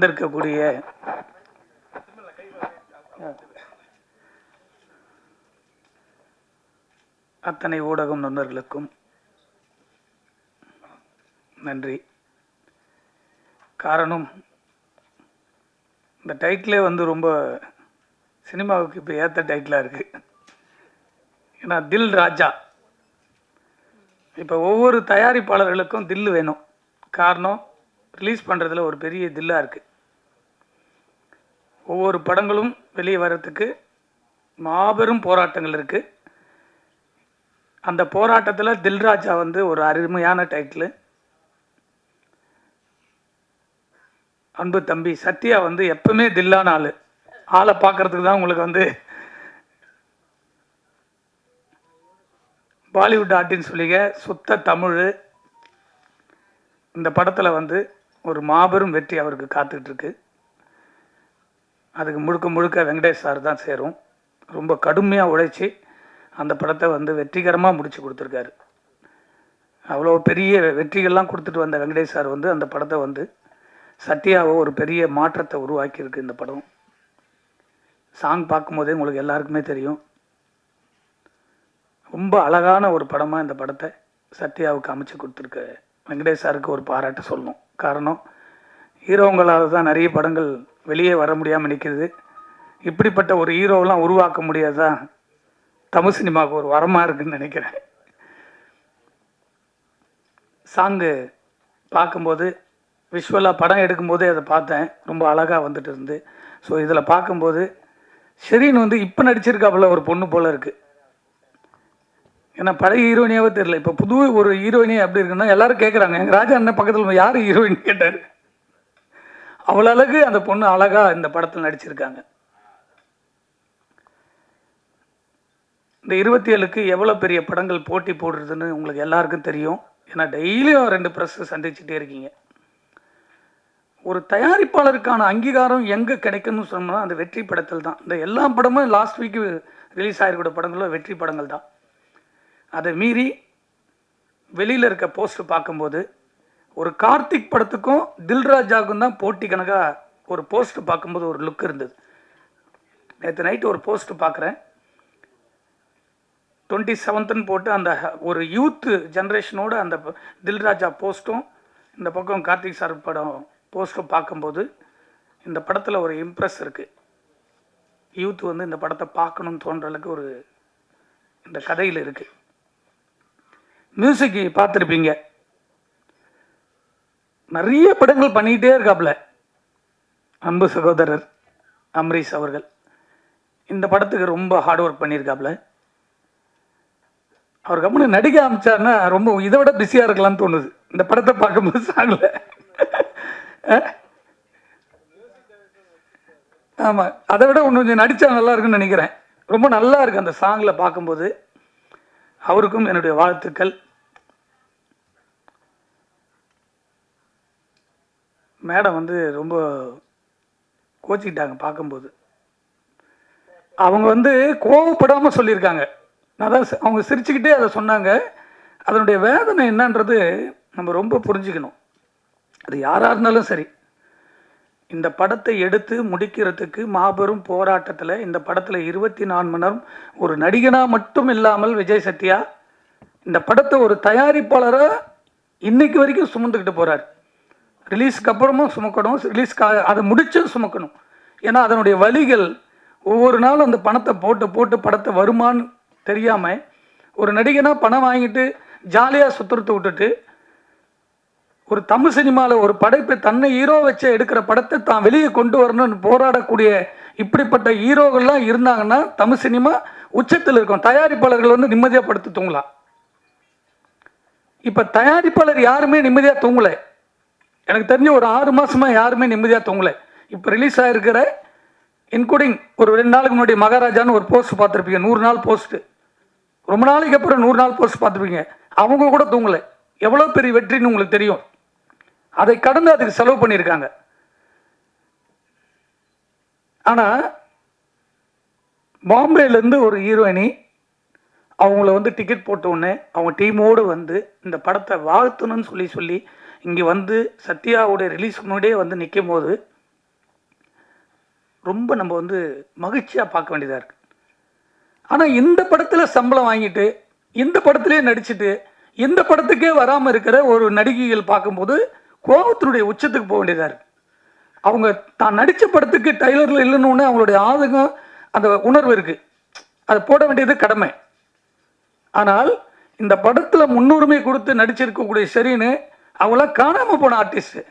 வந்திருக்கக்கூடிய அத்தனை ஊடகம் நண்பர்களுக்கும் நன்றி. காரணம் இந்த டைட்டிலே வந்து ரொம்ப சினிமாவுக்கு இப்போ ஏற்ற டைட்டிலாக இருக்குது ஏன்னா தில் ராஜா. இப்போ ஒவ்வொரு தயாரிப்பாளர்களுக்கும் தில்லு வேணும். காரணம் ரிலீஸ் பண்ணுறதுல ஒரு பெரிய தில்லாக இருக்குது ஒவ்வொரு படங்களும் வெளியே வர்றதுக்கு மாபெரும் போராட்டங்கள் இருக்குது அந்த போராட்டத்தில் தில்ராஜா வந்து ஒரு அருமையான டைட்டிலு அன்பு தம்பி சத்யா வந்து எப்பவுமே தில்லான ஆள். ஆளை பார்க்கறதுக்கு தான் உங்களுக்கு வந்து பாலிவுட் ஆர்டின்னு சொல்லிங்க சுத்த தமிழ். இந்த படத்தில் வந்து ஒரு மாபெரும் வெற்றி அவருக்கு காத்துக்கிட்டு இருக்கு. அதுக்கு முழுக்க முழுக்க வெங்கடேஷ் சார் தான் சேரும். ரொம்ப கடுமையாக உழைச்சி அந்த படத்தை வந்து வெற்றிகரமாக முடித்து கொடுத்துருக்காரு. அவ்வளோ பெரிய வெற்றிகள்லாம் கொடுத்துட்டு வந்த வெங்கடேஷ் சார் வந்து அந்த படத்தை வந்து சத்யாவை ஒரு பெரிய மாற்றத்தை உருவாக்கியிருக்கு இந்த படம். சாங் பார்க்கும்போதே உங்களுக்கு எல்லாருக்குமே தெரியும். ரொம்ப அழகான ஒரு படமாக இந்த படத்தை சத்யாவுக்கு அமைச்சு கொடுத்துருக்க. வெங்கடேஷ் சாருக்கு ஒரு பாராட்டை சொல்லணும். காரணம் ஹீரோங்களால் தான் நிறைய படங்கள் வெளியே வர முடியாமல் நிற்கிறது இப்படிப்பட்ட ஒரு ஹீரோவெலாம் உருவாக்க முடியாதா? தமிழ் சினிமாவுக்கு ஒரு வரமாக இருக்குன்னு நினைக்கிறேன். சாங்கு பார்க்கும்போது விஷுவலாக படம் எடுக்கும்போதே அதை பார்த்தேன். ரொம்ப அழகாக வந்துட்டு இருந்து. ஸோ இதில் பார்க்கும்போது ஷெரீன் வந்து இப்போ நடிச்சிருக்காப்புல ஒரு பொண்ணு போல் இருக்குது ஏன்னா பழைய ஹீரோயினியாவே தெரியல. இப்போ புது ஒரு ஹீரோயினே அப்படி இருக்குன்னா எல்லாரும் கேட்குறாங்க எங்கள் ராஜா அண்ணன் பக்கத்தில் யார் ஹீரோயின் கேட்டார். அவ்வளோ அழகு அந்த பொண்ணு அழகாக இந்த படத்தில் நடிச்சிருக்காங்க. இந்த இருபத்தி ஏழுக்கு எவ்வளோ பெரிய படங்கள் போட்டி போடுறதுன்னு உங்களுக்கு எல்லாருக்கும் தெரியும். ஏன்னா டெய்லியும் ரெண்டு ப்ரெஸ் சந்திச்சுட்டே இருக்கீங்க. ஒரு தயாரிப்பாளருக்கான அங்கீகாரம் எங்கே கிடைக்கும்னு சொன்னோம்னா அந்த வெற்றி படத்தில் தான். இந்த எல்லா படமும் லாஸ்ட் வீக் ரிலீஸ் ஆகிருக்கிற படங்களும் வெற்றி படங்கள் தான். அதை மீறி வெளியில் இருக்க போஸ்ட் பார்க்கும்போது ஒரு கார்த்திக் படத்துக்கும் தில்ராஜாவுக்கும் தான் போட்டி கணக்காக ஒரு போஸ்ட் பார்க்கும்போது ஒரு லுக் இருந்தது. நேற்று நைட்டு ஒரு போஸ்ட் பார்க்குறேன். டுவெண்ட்டி செவன்த்துன்னு போட்டு அந்த ஒரு யூத்து ஜென்ரேஷனோட அந்த தில்ராஜா போஸ்ட்டும் இந்த பக்கம் கார்த்திக் சார் படம் போஸ்ட்டும் பார்க்கும்போது இந்த படத்தில் ஒரு இம்ப்ரெஸ் இருக்குது யூத் வந்து இந்த படத்தை பார்க்கணும்னு தோன்ற அளவுக்கு ஒரு இந்த கதையில் இருக்குது மியூசிக் பார்த்துருப்பீங்க. நிறைய படங்கள் பண்ணிக்கிட்டே இருக்காப்புல அன்பு சகோதரர் அம்ரீஷ் அவர்கள். இந்த படத்துக்கு ரொம்ப ஹார்ட் ஒர்க் பண்ணியிருக்காப்புல அவர் கம்முன்னு நடிக்க ஆரம்பிச்சார்னா ரொம்ப இதை விட பிஸியாக இருக்கலாம்னு தோணுது. இந்த படத்தை பார்க்கும்போது சாங்கல ஆமாம் அதை விட ஒன்று கொஞ்சம் நடித்தா நல்லா இருக்குன்னு நினைக்கிறேன். ரொம்ப நல்லா இருக்குது அந்த சாங்கில் பார்க்கும்போது. அவருக்கும் என்னுடைய வாழ்த்துக்கள். மேடம் வந்து ரொம்ப கோச்சிக்கிட்டாங்க பார்க்கும்போது. அவங்க வந்து கோவப்படாமல் சொல்லியிருக்காங்க. நான் தான் சி- அவங்க சிரிச்சுக்கிட்டே அதை சொன்னாங்க. அதனுடைய வேதனை என்னன்றது நம்ம ரொம்ப புரிஞ்சுக்கணும். அது யாராக இருந்தாலும் சரி. இந்த படத்தை எடுத்து முடிக்கிறதுக்கு மாபெரும் போராட்டத்தில் இந்த படத்தில் இருபத்தி நாலு மணி நேரம் ஒரு நடிகனாக மட்டும் இல்லாமல் விஜய் சத்யா இந்த படத்தை ஒரு தயாரிப்பாளராக இன்னைக்கு வரைக்கும் சுமந்துக்கிட்டு போகிறார் ரிலீஸ்க்கு அப்புறமும் சுமக்கணும். ரிலீஸ்க்கு அதை முடிச்சும் சுமக்கணும். ஏன்னா அதனுடைய வழிகள் ஒவ்வொரு நாளும் அந்த பணத்தை போட்டு போட்டு படத்தை வருமான்னு தெரியாமல் ஒரு நடிகனாக பணம் வாங்கிட்டு ஜாலியாக சுத்துறத்து விட்டுட்டு ஒரு தமிழ் சினிமாவில் ஒரு படைப்பை தன்னை ஹீரோ வச்சு எடுக்கிற படத்தை தான் வெளியே கொண்டு வரணும்னு போராடக்கூடிய இப்படிப்பட்ட ஹீரோகள்லாம் இருந்தாங்கன்னா தமிழ் சினிமா உச்சத்தில் இருக்கும். தயாரிப்பாளர்கள் வந்து நிம்மதியாக படுத்து தூங்கலாம். இப்போ தயாரிப்பாளர் யாருமே நிம்மதியாக தூங்கலை. எனக்கு தெரிஞ்ச ஒரு ஆறு மாசமா யாருமே நிம்மதியாக தூங்கலை. இப்போ ரிலீஸ் ஆகிருக்கிற இன்க்ளூடிங் ஒரு ரெண்டு நாளுக்கு முன்னாடி மகாராஜான்னு ஒரு போஸ்ட் பார்த்துருப்பீங்க. நூறு நாள் போஸ்ட்டு ரொம்ப நாளைக்கு அப்புறம் நூறு நாள் போஸ்ட் பார்த்துருப்பீங்க. அவங்க கூட தூங்கலை. எவ்வளோ பெரிய வெற்றின்னு உங்களுக்கு தெரியும். அதை கடந்து அதுக்கு செலவு பண்ணியிருக்காங்க. ஆனால் பாம்பேலேருந்து ஒரு ஹீரோயினி அவங்கள வந்து டிக்கெட் போட்ட உடனே அவங்க டீமோடு வந்து இந்த படத்தை வாழ்த்தணும்னு சொல்லி சொல்லி இங்கே வந்து சத்யாவுடைய ரிலீஸ் முன்னாடியே வந்து நிற்கும் போது ரொம்ப நம்ம வந்து மகிழ்ச்சியாக பார்க்க வேண்டியதாக இருக்குது ஆனால் இந்த படத்தில் சம்பளம் வாங்கிட்டு இந்த படத்திலே நடிச்சுட்டு இந்த படத்துக்கே வராமல் இருக்கிற ஒரு நடிகைகள் பார்க்கும்போது கோபத்தினுடைய உச்சத்துக்கு போக வேண்டியதாக இருக்குது அவங்க தான் நடித்த படத்துக்கு டைலரில் இல்லைன்னு அவங்களுடைய ஆதங்கம் அந்த உணர்வு இருக்குது அதை போட வேண்டியது கடமை. ஆனால் இந்த படத்தில் முன்னுரிமை கொடுத்து நடிச்சிருக்கக்கூடிய சரின்னு அவங்களாம் காணாமல் போன ஆர்டிஸ்ட்டு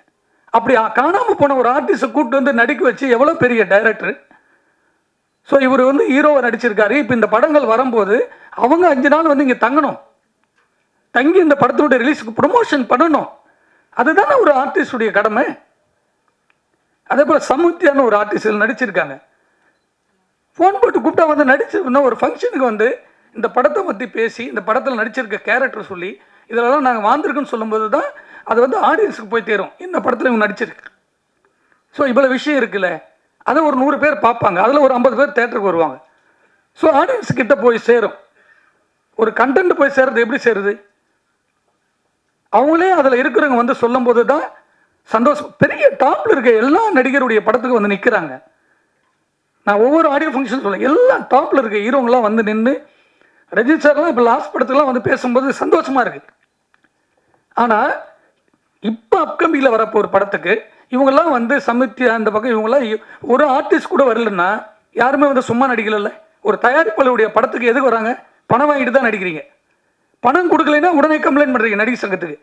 அப்படி காணாமல் போன ஒரு ஆர்டிஸ்ட்டை கூப்பிட்டு வந்து நடிக்க வச்சு எவ்வளோ பெரிய டைரக்டர் ஸோ இவர் வந்து ஹீரோவை நடிச்சிருக்காரு. இப்போ இந்த படங்கள் வரும்போது அவங்க அஞ்சு நாள் வந்து இங்கே தங்கணும். தங்கி இந்த படத்தினுடைய ரிலீஸுக்கு ப்ரொமோஷன் பண்ணணும். அதுதானே ஒரு ஆர்டிஸ்டுடைய கடமை. அதே போல் சமுத்தியான ஒரு ஆர்டிஸ்டில் நடிச்சிருக்காங்க. ஃபோன் போட்டு கூப்பிட்டா வந்து நடிச்சிருந்தா ஒரு ஃபங்க்ஷனுக்கு வந்து இந்த படத்தை பற்றி பேசி இந்த படத்தில் நடிச்சிருக்க கேரக்டர் சொல்லி இதெல்லாம் நாங்கள் வாழ்ந்துருக்குன்னு சொல்லும்போது தான் அது வந்து ஆடியன்ஸுக்கு போய் தேரும். இந்த படத்தில் இவங்க நடிச்சிருக்கு. ஸோ இவ்வளோ விஷயம் இருக்குல்ல? அதை ஒரு நூறு பேர் பார்ப்பாங்க. அதில் ஒரு ஐம்பது பேர் தேட்டருக்கு வருவாங்க. ஸோ ஆடியன்ஸ் கிட்ட போய் சேரும். ஒரு கண்டென்ட் போய் சேர்றது எப்படி சேருது? அவங்களே அதில் இருக்கிறவங்க வந்து சொல்லும்போது தான் சந்தோஷம். பெரிய டாப்பில் இருக்க எல்லா நடிகருடைய படத்துக்கு வந்து நிற்கிறாங்க நான் ஒவ்வொரு ஆடியோ ஃபங்க்ஷன் சொல்லுவேன் எல்லா டாப்பில் இருக்க ஹீரோங்களாம் வந்து நின்று ரஜினி சார்லாம் இப்போ லாஸ்ட் படத்துக்குலாம் வந்து பேசும்போது சந்தோஷமாக இருக்குது ஆனால் இப்போ அப்கமிங்கில் வரப்போ ஒரு படத்துக்கு இவங்கெல்லாம் வந்து சமித்தியா அந்த பக்கம் இவங்கெல்லாம் ஒரு ஆர்டிஸ்ட் கூட வரலன்னா யாருமே வந்து சும்மா நடிக்கல ஒரு தயாரிப்பாளருடைய படத்துக்கு எதுக்கு வராங்க? பணம் வாங்கிட்டு தான் நடிக்கிறீங்க. பணம் கொடுக்கலைன்னா உடனே கம்ப்ளைண்ட் பண்ணுறீங்க நடிகர் சங்கத்துக்கு.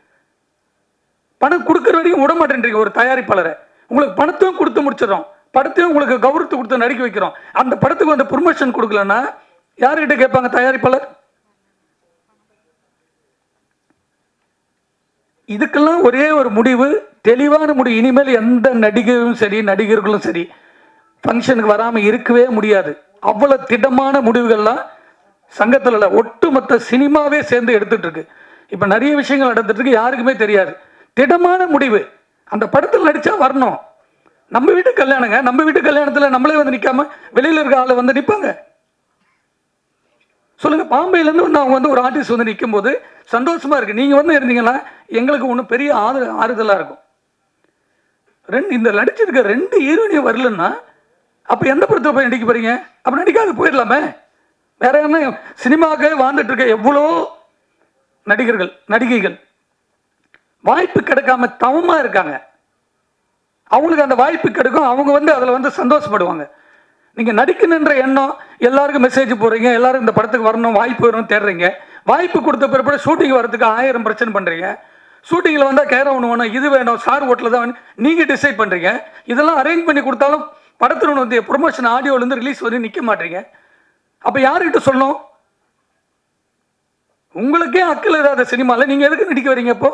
பணம் கொடுக்குற வரைக்கும் விட மாட்டேன்றீங்க ஒரு தயாரிப்பாளரை. உங்களுக்கு பணத்தையும் கொடுத்து முடிச்சிடறோம். படத்தையும் உங்களுக்கு கௌரவத்தை கொடுத்து நடிக்க வைக்கிறோம். அந்த படத்துக்கு வந்து ப்ரொமோஷன் கொடுக்கலன்னா யாருக்கிட்ட கேட்பாங்க தயாரிப்பாளர்? இதுக்கெல்லாம் ஒரே ஒரு முடிவு தெளிவான முடிவு. இனிமேல் எந்த நடிகரும் சரி நடிகர்களும் சரி ஃபங்க்ஷனுக்கு வராமல் இருக்கவே முடியாது. அவ்வளோ திடமான முடிவுகள்லாம் சங்கத்தில் இல்லை. ஒட்டுமொத்த சினிமாவே சேர்ந்து எடுத்துட்டு இருக்கு இப்போ நிறைய விஷயங்கள் நடந்துட்டு இருக்கு யாருக்குமே தெரியாது. திடமான முடிவு. அந்த படத்தில் நடித்தா வரணும். நம்ம வீட்டு கல்யாணங்க. நம்ம வீட்டு கல்யாணத்தில் நம்மளே வந்து நிற்காம வெளியில் இருக்க ஆளை வந்து நிற்பாங்க சொல்லுங்க பாம்பேலேருந்து வந்து அவங்க வந்து ஒரு ஆர்டிஸ்ட் வந்து நிற்கும் போது சந்தோஷமா இருக்கு. நீங்க வந்து இருந்தீங்கன்னா எங்களுக்கு ஒன்றும் பெரிய ஆறு ஆறுதலாக இருக்கும். ரெண்டு இந்த நடிச்சிருக்க ரெண்டு ஹீரோயினியும் வரலன்னா அப்போ எந்த படத்தில் போய் நடிக்க போறீங்க? அப்போ நடிக்காது போயிடலாமே. வேற என்ன சினிமாவுக்கு வாழ்ந்துட்டு இருக்க எவ்வளோ நடிகர்கள் நடிகைகள். வாய்ப்பு கிடைக்காம தவமாக இருக்காங்க. அவங்களுக்கு அந்த வாய்ப்பு கிடைக்கும் அவங்க வந்து அதில் வந்து சந்தோஷப்படுவாங்க. நீங்கள் நடிக்கணுன்ற எண்ணம் எல்லாருக்கும் மெசேஜ் போடுறீங்க எல்லாரும் இந்த படத்துக்கு வரணும் வாய்ப்பு வரணும் தேடுறீங்க. வாய்ப்பு கொடுத்த பிறப்பட ஷூட்டிங் வரதுக்கு ஆயிரம் பிரச்சனை பண்ணுறீங்க ஷூட்டிங்கில் வந்தால் கேர ஒன்று வேணும் இது வேணும் ஸ்டார் ஹோட்டலில் தான் வேணும் நீங்கள் டிசைட் பண்ணுறீங்க இதெல்லாம் அரேஞ்ச் பண்ணி கொடுத்தாலும் படத்தில் வந்து ப்ரொமோஷன் ஆடியோலேருந்து ரிலீஸ் வந்து நிற்க மாட்டீங்க. அப்போ யாருக்கிட்ட சொல்லணும்? உங்களுக்கே அக்கல் இல்லாத சினிமாவில் நீங்கள் எதுக்கு நடிக்க வரீங்க இப்போ?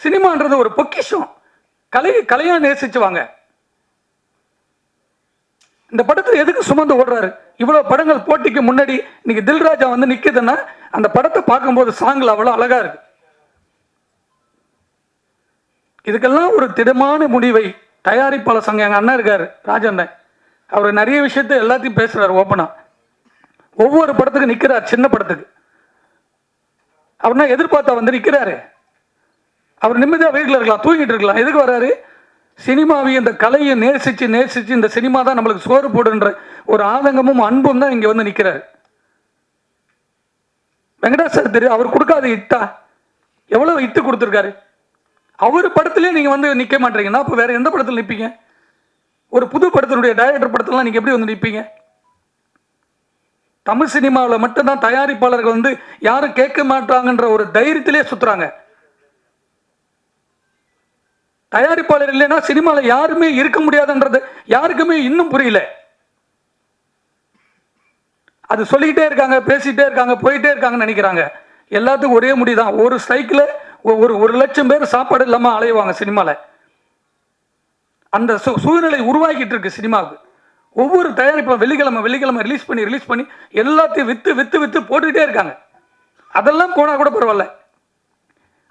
சினிமான்றது ஒரு பொக்கிஷம். கலை கலையாக நேசிச்சு வாங்க இந்த படத்தை எதுக்கு சுமந்து ஓடுறாரு? இவ்வளோ படங்கள் போட்டிக்கு முன்னாடி இன்னைக்கு தில்ராஜா வந்து நிற்கிதுன்னா அந்த படத்தை பார்க்கும்போது சாங்கில் அவ்வளோ அழகா இருக்கு. இதுக்கெல்லாம் ஒரு திடமான முடிவை தயாரிப்பாளர் சங்கம் எங்கள் அண்ணன் இருக்கார் ராஜண்ணன். அவர் நிறைய விஷயத்த எல்லாத்தையும் பேசுகிறார் ஓப்பனாக ஒவ்வொரு படத்துக்கு நிற்கிறார் சின்ன படத்துக்கு. அவர்னா எதிர்பார்த்தா வந்து நிற்கிறாரு அவர் நிம்மதியாக வீட்டில் இருக்கலாம் தூங்கிட்டு இருக்கலாம். எதுக்கு வராரு சினிமாவை இந்த கலையை நேசித்து நேசித்து இந்த சினிமா தான் நம்மளுக்கு சோறு போடுன்ற ஒரு ஆதங்கமும் அன்பும் தான் இங்கே வந்து நிற்கிறாரு வெங்கடாசர் சார் தெரியும் அவர் கொடுக்காத இட்டா? எவ்வளோ இட்டு கொடுத்துருக்காரு? அவர் படத்துலேயே நீங்கள் வந்து நிற்க மாட்டீங்கன்னா அப்போ வேறு எந்த படத்தில் நிற்பீங்க ஒரு புது படத்தினுடைய டைரக்டர் படத்தெல்லாம் நீங்கள் எப்படி வந்து நிற்பீங்க தமிழ் சினிமாவில் மட்டும்தான் தயாரிப்பாளர்கள் வந்து யாரும் கேட்க மாட்டாங்கன்ற ஒரு தைரியத்திலே சுத்துறாங்க. தயாரிப்பாளர் இல்லைன்னா சினிமாவில் யாருமே இருக்க முடியாதுன்றது யாருக்குமே இன்னும் புரியல. அது சொல்லிக்கிட்டே இருக்காங்க பேசிகிட்டே இருக்காங்க போயிட்டே இருக்காங்கன்னு நினைக்கிறாங்க. எல்லாத்துக்கும் ஒரே முடிதான். ஒரு ஸ்ட்ரைக்கில் ஒரு ஒரு லட்சம் பேர் சாப்பாடு இல்லாமல் அலைவாங்க சினிமாவில் அந்த சூ சூழ்நிலை உருவாக்கிட்டு இருக்கு சினிமாவுக்கு. ஒவ்வொரு தயாரிப்பும் வெள்ளிக்கிழமை வெள்ளிக்கிழமை ரிலீஸ் பண்ணி ரிலீஸ் பண்ணி எல்லாத்தையும் விற்று விற்று விற்று போட்டுக்கிட்டே இருக்காங்க. அதெல்லாம் போனால் கூட பரவாயில்ல.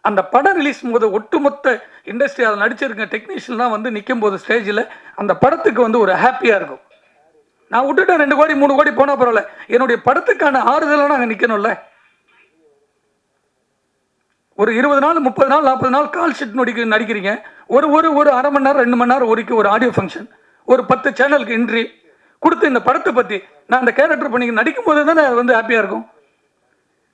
அந்த படம் ரிலீஸ் போது ஒட்டுமொத்த இண்டஸ்ட்ரி அதில் நடிச்சிருக்க டெக்னீஷியன்லாம் வந்து நிற்கும் போது ஸ்டேஜில் அந்த படத்துக்கு வந்து ஒரு ஹாப்பியாக இருக்கும். நான் விட்டுட்டேன் ரெண்டு கோடி மூணு கோடி போனால் பரவாயில்ல. என்னுடைய படத்துக்கான ஆறுதலாக நாங்கள் நிற்கணும்ல ஒரு இருபது நாள் முப்பது நாள் நாற்பது நாள் கால் ஷீட் நடிக்க நடிக்கிறீங்க. ஒரு ஒரு ஒரு அரை மணி நேரம் ரெண்டு மணி நேரம் ஒதுக்கி ஒரு ஆடியோ ஃபங்க்ஷன் ஒரு பத்து சேனலுக்கு இன்ட்ரி கொடுத்து இந்த படத்தை பற்றி நான் அந்த கேரக்டர் பண்ணி நடிக்கும் போது தானே அது வந்து ஹாப்பியாக இருக்கும்.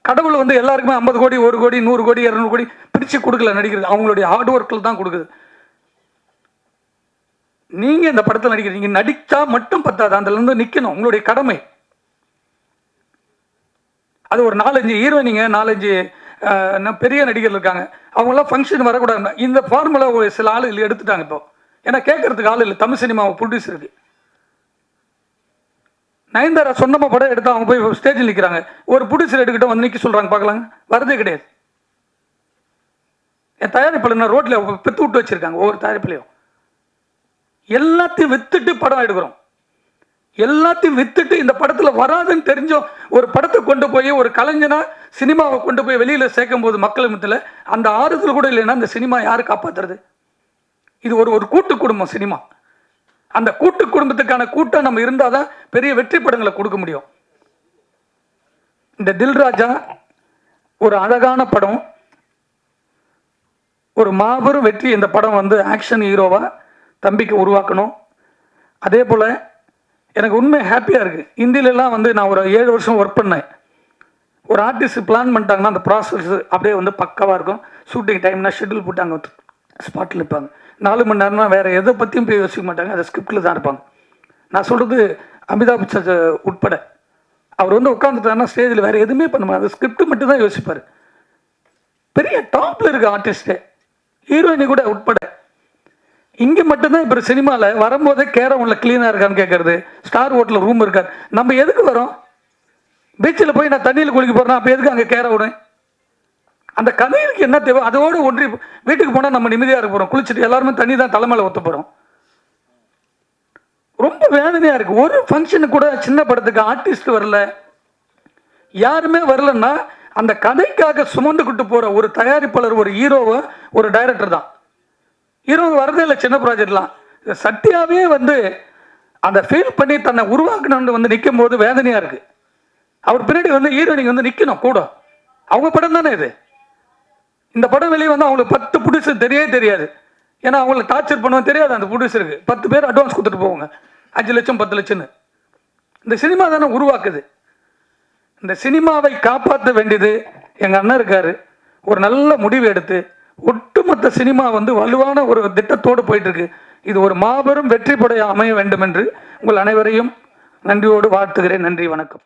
கடவுள் வந்து எல்லாருக்குமே ஐம்பது கோடி ஒரு கோடி நூறு கோடி இரநூறு கோடி பிரித்து கொடுக்கல நடிக்கிறது அவங்களுடைய ஹார்ட் ஒர்க்கில் தான் கொடுக்குது. நீங்கள் இந்த படத்தில் நடிக்கிறீங்க. நடித்தா மட்டும் பத்தாது. அதுலேருந்து நிற்கணும் உங்களுடைய கடமை. அது ஒரு நாலஞ்சு ஹீரோயினிங்க நாலஞ்சு பெரிய நடிகர் இருக்காங்க. அவங்களாம் ஃபங்க்ஷன் வரக்கூடாது இந்த ஃபார்முலா ஒரு சில ஆள் எடுத்துட்டாங்க இப்போ. ஏன்னா கேட்கறதுக்கு ஆள் இல்லை. தமிழ் சினிமாவை ப்ரொடியூசருக்கு நயன்தாரா சொன்னப்ப படம் எடுத்து அவங்க போய் ஸ்டேஜில் நிற்கிறாங்க ஒரு ப்ரொடியூசர் எடுக்கிட்ட வந்து நிற்க சொல்கிறாங்க பார்க்கலாங்க. வரதே கிடையாது. என் தயாரிப்பில் நான் ரோட்டில் பெற்று விட்டு வச்சுருக்காங்க ஒவ்வொரு தயாரிப்புலையும். எல்லாத்தையும் வித்துட்டு படம் எடுக்கிறோம். எல்லாத்தையும் வித்துட்டு இந்த படத்தில் வராதுன்னு தெரிஞ்சோம் ஒரு படத்தை கொண்டு போய் ஒரு கலைஞனா சினிமாவை கொண்டு போய் வெளியில் சேர்க்கும் போது மக்கள் மத்தியில் அந்த ஆறுதல் கூட இல்லைன்னா அந்த சினிமா யார் காப்பாற்றுறது இது ஒரு ஒரு கூட்டு குடும்பம் சினிமா. அந்த கூட்டு குடும்பத்துக்கான கூட்டம் நம்ம இருந்தால் தான் பெரிய வெற்றி படங்களை கொடுக்க முடியும். இந்த தில்ராஜா ஒரு அழகான படம். ஒரு மாபெரும் வெற்றி இந்த படம் வந்து ஆக்ஷன் ஹீரோவாக தம்பிக்கு உருவாக்கணும். அதே போல் எனக்கு உண்மை ஹாப்பியாக இருக்குது இந்தியிலலாம் வந்து நான் ஒரு ஏழு வருஷம் ஒர்க் பண்ணேன். ஒரு ஆர்டிஸ்ட் பிளான் பண்ணிட்டாங்கன்னா அந்த ப்ராசஸ் அப்படியே வந்து பக்காவாக இருக்கும். ஷூட்டிங் டைம்னா ஷெட்யூல் போட்டு அங்கே ஸ்பாட்டில் இருப்பாங்க. நாலு மணி நேரம்னா வேறு எதை பற்றியும் போய் யோசிக்க மாட்டாங்க. அதை ஸ்கிரிப்டில் தான் இருப்பாங்க. நான் சொல்கிறது அமிதாப் பச்சன் உட்பட. அவர் வந்து உட்காந்துட்டாருன்னா ஸ்டேஜில் வேறு எதுவுமே பண்ண மாட்டார். ஸ்கிரிப்ட் மட்டும் தான் யோசிப்பார். பெரிய டாப்பில் இருக்க ஆர்டிஸ்ட்டு ஹீரோயினி கூட உட்பட. இங்கே மட்டும்தான் இப்போ சினிமாவில் வரும்போதே கேரம் உள்ள க்ளீனாக இருக்கான்னு கேட்கறது ஸ்டார் ஹோட்டலில் ரூம் இருக்கார் நம்ம எதுக்கு வரோம்? பீச்சில் போய் நான் தண்ணியில் குளிக்க போகிறேன் அப்போ எதுக்கு அங்கே கேர விடும் அந்த கதைகளுக்கு என்ன தேவை? அதோடு ஒன்றி வீட்டுக்கு போனால் நம்ம நிம்மதியாக இருக்க போகிறோம் குளிச்சுட்டு எல்லாருமே தண்ணி தான் தலைமையில் ஊற்ற போகிறோம் ரொம்ப வேதனையாக இருக்குது ஒரு ஃபங்க்ஷனு கூட சின்ன படத்துக்கு ஆர்டிஸ்ட் வரல. யாருமே வரலன்னா அந்த கதைக்காக சுமந்துக்கிட்டு போகிற ஒரு தயாரிப்பாளர் ஒரு ஹீரோவை ஒரு டைரக்டர் தான். ஹீரோ வரதே இல்லை சின்ன ப்ராஜெக்ட்லாம் சத்யாவே வந்து அந்த ஃபீல் பண்ணி தன்னை உருவாக்கணும்னு வந்து நிற்கும் போது வேதனையாக இருக்குது அவர் பின்னாடி வந்து ஹீரோயினிக்கு வந்து நிற்கணும் கூட. அவங்க படம் தானே இது? இந்த படம் வெளியே வந்து அவங்களுக்கு பத்து ப்ரொடியூசர் தெரியவே தெரியாது. ஏன்னா அவங்கள டார்ச்சர் பண்ணுவோம் தெரியாது அந்த ப்ரொடியூசருக்கு பத்து பேர் அட்வான்ஸ் கொடுத்துட்டு போவாங்க. அஞ்சு லட்சம் பத்து லட்சம்னு. இந்த சினிமா தானே உருவாக்குது. இந்த சினிமாவை காப்பாற்ற வேண்டியது எங்கள் அண்ணன் இருக்காரு. ஒரு நல்ல முடிவு எடுத்து ஒட்டுமொத்த சினிமா வந்து வலுவான ஒரு திட்டத்தோடு போயிட்டு இருக்கு இது ஒரு மாபெரும் வெற்றி படைய அமைய வேண்டும் என்று உங்கள் அனைவரையும் நன்றியோடு வாழ்த்துகிறேன். நன்றி வணக்கம்.